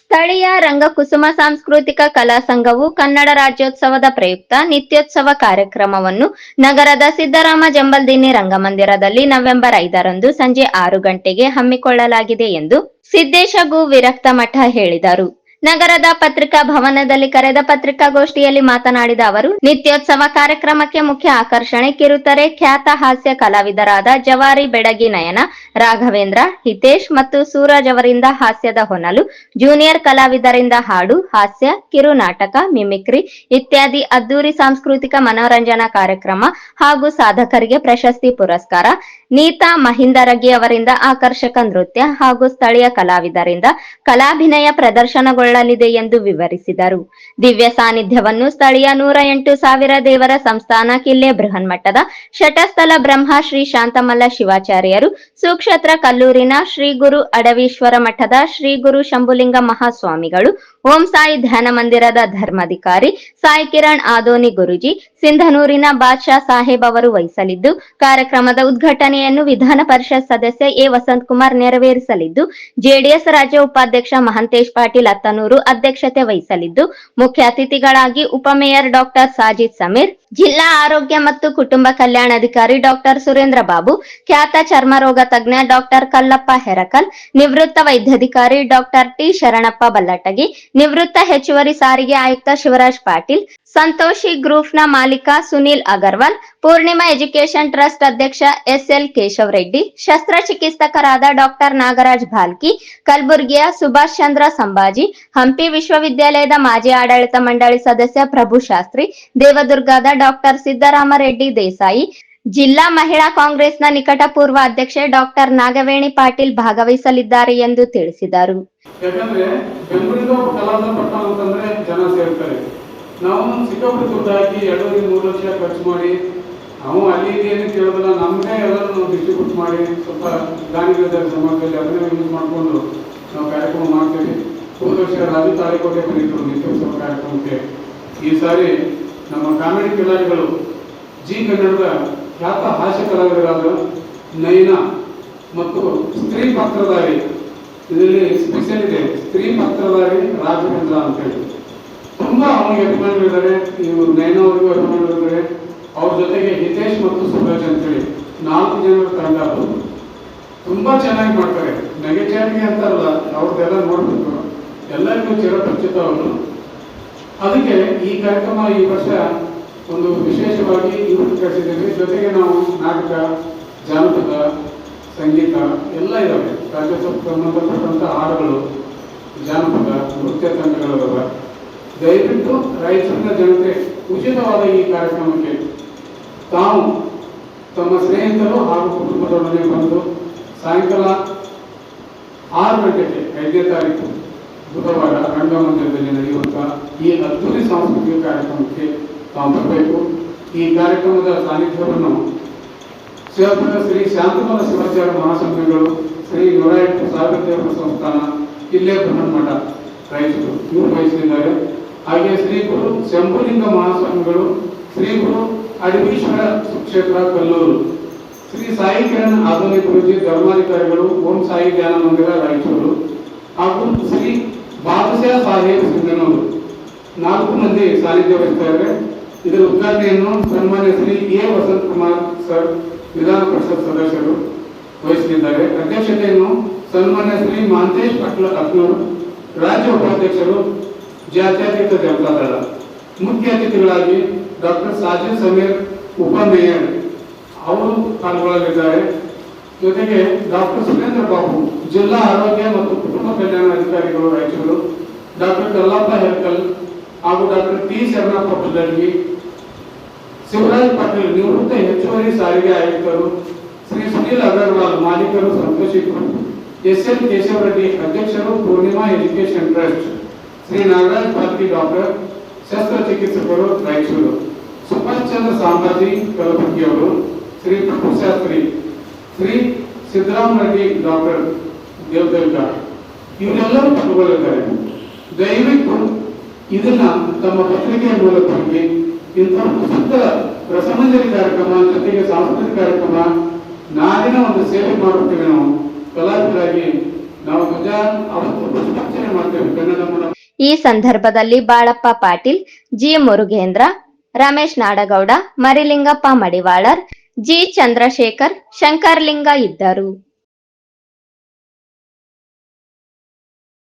ಸ್ಥಳೀಯ ರಂಗಕುಸುಮ ಸಾಂಸ್ಕೃತಿಕ ಕಲಾ ಸಂಘವು ಕನ್ನಡ ರಾಜ್ಯೋತ್ಸವದ ಪ್ರಯುಕ್ತ ನಿತ್ಯೋತ್ಸವ ಕಾರ್ಯಕ್ರಮವನ್ನು ನಗರದ ಸಿದ್ದರಾಮ ಜಂಬಲ್ದಿನ್ನಿ ರಂಗಮಂದಿರದಲ್ಲಿ ನವೆಂಬರ್ ಐದರಂದು ಸಂಜೆ ಆರು ಗಂಟೆಗೆ ಹಮ್ಮಿಕೊಳ್ಳಲಾಗಿದೆ ಎಂದು ಸಿದ್ದೇಶ ಗು ವಿರಕ್ತ ಮಠ ಹೇಳಿದರು. ನಗರದ ಪತ್ರಿಕಾ ಭವನದಲ್ಲಿ ಕರೆದ ಪತ್ರಿಕಾಗೋಷ್ಠಿಯಲ್ಲಿ ಮಾತನಾಡಿದ ಅವರು, ನಿತ್ಯೋತ್ಸವ ಕಾರ್ಯಕ್ರಮಕ್ಕೆ ಮುಖ್ಯ ಆಕರ್ಷಣೆ ಕಿರುತೆರೆ ಖ್ಯಾತ ಹಾಸ್ಯ ಕಲಾವಿದರಾದ ಜವಾರಿ ಬೆಡಗಿ ನಯನ, ರಾಘವೇಂದ್ರ, ಹಿತೇಶ್ ಮತ್ತು ಸೂರಜ್ ಅವರಿಂದ ಹಾಸ್ಯದ ಹೊನಲು, ಜೂನಿಯರ್ ಕಲಾವಿದರಿಂದ ಹಾಡು, ಹಾಸ್ಯ ಕಿರು ನಾಟಕ ಮಿಮಿಕ್ರಿ ಇತ್ಯಾದಿ ಅದ್ದೂರಿ ಸಾಂಸ್ಕೃತಿಕ ಮನೋರಂಜನಾ ಕಾರ್ಯಕ್ರಮ ಹಾಗೂ ಸಾಧಕರಿಗೆ ಪ್ರಶಸ್ತಿ ಪುರಸ್ಕಾರ, ನೀತಾ ಮಹಿಂದರಗಿ ಅವರಿಂದ ಆಕರ್ಷಕ ನೃತ್ಯ ಹಾಗೂ ಸ್ಥಳೀಯ ಕಲಾವಿದರಿಂದ ಕಲಾಭಿನಯ ಪ್ರದರ್ಶನಗೊಳ್ಳಲಿದೆ ಎಂದು ವಿವರಿಸಿದರು. ದಿವ್ಯ ಸಾನ್ನಿಧ್ಯವನ್ನು ಸ್ಥಳೀಯ ನೂರ ಎಂಟು ಸಾವಿರ ದೇವರ ಸಂಸ್ಥಾನ ಕಿಲ್ಲೆ ಬೃಹನ್ಮಠದ ಶಟಸ್ಥಲ ಬ್ರಹ್ಮ ಶ್ರೀ ಶಾಂತಮಲ್ಲ ಶಿವಾಚಾರ್ಯರು, ಸುಕ್ಷೇತ್ರ ಕಲ್ಲೂರಿನ ಶ್ರೀ ಗುರು ಅಡವೀಶ್ವರ ಮಠದ ಶ್ರೀ ಗುರು ಶಂಭುಲಿಂಗ ಮಹಾಸ್ವಾಮಿಗಳು, ಓಂ ಸಾಯಿ ಧ್ಯಾನ ಮಂದಿರದ ಧರ್ಮಾಧಿಕಾರಿ ಸಾಯಿ ಕಿರಣ್ ಆದೋನಿ ಗುರುಜಿ ಸಿಂಧನೂರಿನ ಬಾದ್ಶಾ ಸಾಹೇಬ್ ಅವರು ವಹಿಸಲಿದ್ದು, ಕಾರ್ಯಕ್ರಮದ ಉದ್ಘಾಟನೆಯನ್ನು ವಿಧಾನ ಪರಿಷತ್ ಸದಸ್ಯ ಎ ವಸಂತ್ ಕುಮಾರ್ ನೆರವೇರಿಸಲಿದ್ದು, ಜೆಡಿಎಸ್ ರಾಜ್ಯ ಉಪಾಧ್ಯಕ್ಷ ಮಹಂತೇಶ್ ಪಾಟೀಲ್ ಅತ್ತನೂರು ಅಧ್ಯಕ್ಷತೆ ವಹಿಸಲಿದ್ದು, ಮುಖ್ಯ ಅತಿಥಿಗಳಾಗಿ ಉಪಮೇಯರ್ ಡಾಕ್ಟರ್ ಸಾಜಿದ್ ಸಮೀರ್ ಜಿಲ್ಲಾ ಆರೋಗ್ಯ ಮತ್ತು ಕುಟುಂಬ ಕಲ್ಯಾಣಾಧಿಕಾರಿ ಡಾಕ್ಟರ್ ಸುರೇಂದ್ರ ಬಾಬು, ಖ್ಯಾತ ಚರ್ಮರೋಗ ತಜ್ಞ ಡಾಕ್ಟರ್ ಕಲ್ಲಪ್ಪ ಹೆರಕಲ್, ನಿವೃತ್ತ ವೈದ್ಯಾಧಿಕಾರಿ ಡಾಕ್ಟರ್ ಟಿ ಶರಣಪ್ಪ ಬಲ್ಲಟಗಿ, ನಿವೃತ್ತ ಹೆಚ್ಚುವರಿ ಸಾರಿಗೆ ಆಯುಕ್ತ ಶಿವರಾಜ್ ಪಾಟೀಲ್, ಸಂತೋಷಿ ಗ್ರೂಪ್ನ ಮಾಲೀಕ ಸುನೀಲ್ ಅಗರ್ವಾಲ್ ಪೂರ್ಣಿಮಾ ಎಜುಕೇಶನ್ ಟ್ರಸ್ಟ್ ಅಧ್ಯಕ್ಷ ಎಸ್ ಎಲ್ ಕೇಶವ್ ರೆಡ್ಡಿ ಶಸ್ತ್ರಚಿಕಿತ್ಸಕರಾದ ಡಾಕ್ಟರ್ ನಾಗರಾಜ್ ಭಾಲ್ಕಿ, ಕಲಬುರಗಿಯ ಸುಭಾಷ್ ಚಂದ್ರ ಸಂಭಾಜಿ, ಹಂಪಿ ವಿಶ್ವವಿದ್ಯಾಲಯದ ಮಾಜಿ ಆಡಳಿತ ಮಂಡಳಿ ಸದಸ್ಯ ಪ್ರಭು ಶಾಸ್ತ್ರಿ, ದೇವದುರ್ಗದ ಡಾಕ್ಟರ್ ಸಿದ್ದರಾಮರೆಡ್ಡಿ ದೇಸಾಯಿ, ಜಿಲ್ಲಾ ಮಹಿಳಾ ಕಾಂಗ್ರೆಸ್ನ ನಿಕಟಪೂರ್ವ ಅಧ್ಯಕ್ಷೆ ಡಾಕ್ಟರ್ ನಾಗವೇಣಿ ಪಾಟೀಲ್ ಭಾಗವಹಿಸಲಿದ್ದಾರೆ ಎಂದು ತಿಳಿಸಿದರು. ನಾವು ಸಿಕ್ಕಾಪಟ್ಟೆ ದುಡ್ಡಾಕಿ ಎರಡೂವರೆ ಮೂರು ಲಕ್ಷ ಖರ್ಚು ಮಾಡಿ ನಾವು ಅಲ್ಲಿ ಏನು ಕೇಳೋದಿಲ್ಲ ನಮ್ಮದೇ ಎಲ್ಲರೂ ಡಿಸ್ಟ್ರಿಬ್ಯೂಟ್ ಮಾಡಿ ಸ್ವಲ್ಪ ದಾನಿಗಳ ಸಮಾಜದಲ್ಲಿ ಅದನ್ನೇ ಯೂಸ್ ಮಾಡಿಕೊಂಡು ನಾವು ಕಾರ್ಯಕ್ರಮ ಮಾಡ್ತೀವಿ. ಹೋದ ವರ್ಷ ರಾಜು ತಾಳಿಕೋಟೆ ಬಂದಿದ್ದರು, ನಿತ್ಯೋತ್ಸವ ಕಾರ್ಯಕ್ರಮಕ್ಕೆ. ಈ ಸಾರಿ ನಮ್ಮ ಕಾಮಿಡಿ ಕಿಲಾಡಿಗಳು ಜಿ ಕನ್ನಡದ ಖ್ಯಾತ ಹಾಸ್ಯ ಕಲಾವಿದರಾದ ನಯನ ಮತ್ತು ಸ್ತ್ರೀ ಪಾತ್ರಧಾರಿ, ಇದರಲ್ಲಿ ಸ್ಪೆಷಲ್ ಇದೆ, ಸ್ತ್ರೀ ಪಾತ್ರಧಾರಿ ರಾಘವೇಂದ್ರ ಅಂತ ಹೇಳಿ. ತುಂಬಾ ಅವನಿಗೆ ಅಭಿಮಾನಿಗಳಿದ್ದಾರೆ. ಇವರು ನಯನ ಅವರಿಗೂ ಅಭಿಮಾನಿಗಳಿದ್ದಾರೆ. ಅವ್ರ ಜೊತೆಗೆ ಹಿತೇಶ್ ಮತ್ತು ಸೂರಜ್ ಅಂತ ಹೇಳಿ ನಾಲ್ಕು ಜನರ ತಂಡ ಅದು. ತುಂಬಾ ಚೆನ್ನಾಗಿ ಮಾಡ್ತಾರೆ. ನೆಗೆಟಿವಿಟಿ ಅಲ್ಲ ಅವ್ರದ್ದೆಲ್ಲ ನೋಡ್ಬೇಕು ಎಲ್ಲರಿಗೂ ಚಿರಪರಿಚಿತ ಅವರು. ಅದಕ್ಕೆ ಈ ಕಾರ್ಯಕ್ರಮ ಈ ವರ್ಷ ಒಂದು ವಿಶೇಷವಾಗಿ ಕಳಿಸಿದ್ದೇವೆ. ಜೊತೆಗೆ ನಾವು ನಾಟಕ, ಜಾನಪದ, ಸಂಗೀತ ಎಲ್ಲ ಇದ್ದಾವೆ ರಾಜ್ಯೋತ್ಸವಕ್ಕೆ ಸಂಬಂಧಪಟ್ಟಂಥ ಹಾಡುಗಳು, ಜಾನಪದ, ನೃತ್ಯ ತಂಡಗಳಿದಾವೆ. ದಯವಿಟ್ಟು ರಾಯಚೂರಿನ ಜನತೆ ಉಚಿತವಾದ ಈ ಕಾರ್ಯಕ್ರಮಕ್ಕೆ ತಾವು ತಮ್ಮ ಸ್ನೇಹಿತರು ಹಾಗೂ ಕುಟುಂಬದೊಡನೆ ಬಂದು ಸಾಯಂಕಾಲ ಆರು ಗಂಟೆಗೆ ಐದನೇ ತಾರೀಕು ಬುಧವಾರ ರಂಗಮಂದಿರದಲ್ಲಿ ನಡೆಯುವಂತಹ ಈ ಅದ್ದೂರಿ ಸಾಂಸ್ಕೃತಿಕ ಕಾರ್ಯಕ್ರಮಕ್ಕೆ ತಾವು ಬರಬೇಕು. ಈ ಕಾರ್ಯಕ್ರಮದ ಸಾನ್ನಿಧ್ಯವನ್ನು ಶಿವಪುರ ಶ್ರೀ ಶಾಂತಮಲ ಶಿವಾಚಾರ್ಯ ಮಹಾಸಂಘಗಳು ಶ್ರೀ ನೂರ ಎಂಟು ಸಾವಿರ ಸಂಸ್ಥಾನ ಇಲ್ಲೇ ಬೃಹನ್ಮಠ ರೈತರು ಇವರು ವಹಿಸಲಿದ್ದಾರೆ. ಹಾಗೆ ಶ್ರೀ ಗುರು ಶಂಭುಲಿಂಗ ಮಹಾಸ್ವಾಮಿಗಳು, ಶ್ರೀ ಗುರು ಅಡವೀಶ್ವರ ಕ್ಷೇತ್ರ ಕಲ್ಲೂರು. ಶ್ರೀ ಸಾಯಿ ಕಿರಣ್ ಆಧುನಿಕ ಗುರುಜಿ ಧರ್ಮಾಧಿಕಾರಿಗಳು, ಓಂ ಸಾಯಿ ಧ್ಯಾನ ಮಂದಿರ ರಾಯಚೂರು ಹಾಗೂ ಶ್ರೀ ಬಾಬುಶಾ ಸಾಹೇಬ್ ಸಿಂಧನೂರು. ನಾಲ್ಕು ಮಂದಿ ಸಾನ್ನಿಧ್ಯ ವಹಿಸ್ತಾರೆ ಇದರ ಉದ್ಘಾಟನೆಯನ್ನು ಸನ್ಮಾನ್ಯ ಶ್ರೀ ಎ ವಸಂತ್ ಕುಮಾರ್ ಸರ್, ವಿಧಾನ ಪರಿಷತ್ ಸದಸ್ಯರು ವಹಿಸಲಿದ್ದಾರೆ. ಅಧ್ಯಕ್ಷತೆಯನ್ನು ಸನ್ಮಾನ್ಯ ಶ್ರೀ ಮಾಂತೇಶ್ ಪಟ್ಲ ಅಕ್ನೂರು, ರಾಜ್ಯ ಉಪಾಧ್ಯಕ್ಷರು ಜಾತ್ಯತೀತ ಜನತಾದಳ ಮುಖ್ಯ ಅತಿಥಿಗಳಾಗಿ ಡಾಕ್ಟರ್ ಸಾಜಿದ್ ಸಮೀರ್ ಉಪಮೇಯರ್ ಅವರು ಪಾಲ್ಗೊಳ್ಳಲಿದ್ದಾರೆ ಜೊತೆಗೆ ಡಾಕ್ಟರ್ ಸುರೇಂದ್ರ ಬಾಬು ಜಿಲ್ಲಾ ಆರೋಗ್ಯ ಮತ್ತು ಕುಟುಂಬ ಕಲ್ಯಾಣ ಅಧಿಕಾರಿಗಳು ರಾಯಚೂರು ಡಾಕ್ಟರ್ ಕಲ್ಲಪ್ಪ ಹೆರ್ಕಲ್ ಹಾಗೂ ಡಾಕ್ಟರ್ ಟಿ ಶರಣಪ್ಪ ಬಲ್ಲಡ್ಗಿ ಶಿವರಾಜ್ ಪಾಟೀಲ್ ನಿವೃತ್ತ ಹೆಚ್ಚುವರಿ ಸಾರಿಗೆ ಆಯುಕ್ತರು ಶ್ರೀ ಸುನೀಲ್ ಅಗರ್ವಾಲ್ ಮಾಲೀಕರು Santoshi group S L Keshava Reddy ಅಧ್ಯಕ್ಷರು Poornima education trust Shri Nagaraj Palki doctor ಶಸ್ತ್ರಚಿಕಿತ್ಸಕರು Raichur Subhash Chandra ಕಲಬುರ್ಗಿಯವರು ಶ್ರೀ ಪ್ರಭುಶಾಸ್ತ್ರಿ ಶ್ರೀ ಸಿದ್ದರಾಮ ರೆಡ್ಡಿ ಡಾಕ್ಟರ್ ದೇವದೇವ್ಕ ಇವರೆಲ್ಲರೂ ಪಾಲ್ಗೊಳ್ಳಿದ್ದಾರೆ ದಯವಿಟ್ಟು ಇದನ್ನ ತಮ್ಮ ಪತ್ರಿಕೆಯ ಮೂಲಕವಾಗಿ ಇಂತಹ ಪ್ರಸಿದ್ಧ ರಸಮಂಜರಿ ಕಾರ್ಯಕ್ರಮ, ಜೊತೆಗೆ ಸಾಂಸ್ಕೃತಿಕ ಕಾರ್ಯಕ್ರಮ, ನಾಡಿನ ಒಂದು ಸೇವೆ ಮಾಡುತ್ತೇವೆ ನಾವು ಕಲಾವಿದರಾಗಿ ನಾವು ಧ್ವಜ ಮಾಡ್ತೇವೆ. ಕನ್ನಡ ಈ ಸಂದರ್ಭದಲ್ಲಿ ಬಾಳಪ್ಪ ಪಾಟೀಲ್, ಜಿ ಮುರುಗೇಂದ್ರ ರಮೇಶ್ ನಾಡಗೌಡ ಮರಿಲಿಂಗಪ್ಪ ಮಡಿವಾಳರ್ ಜಿ ಚಂದ್ರಶೇಖರ್ ಶಂಕರ್ಲಿಂಗ ಇದ್ದರು.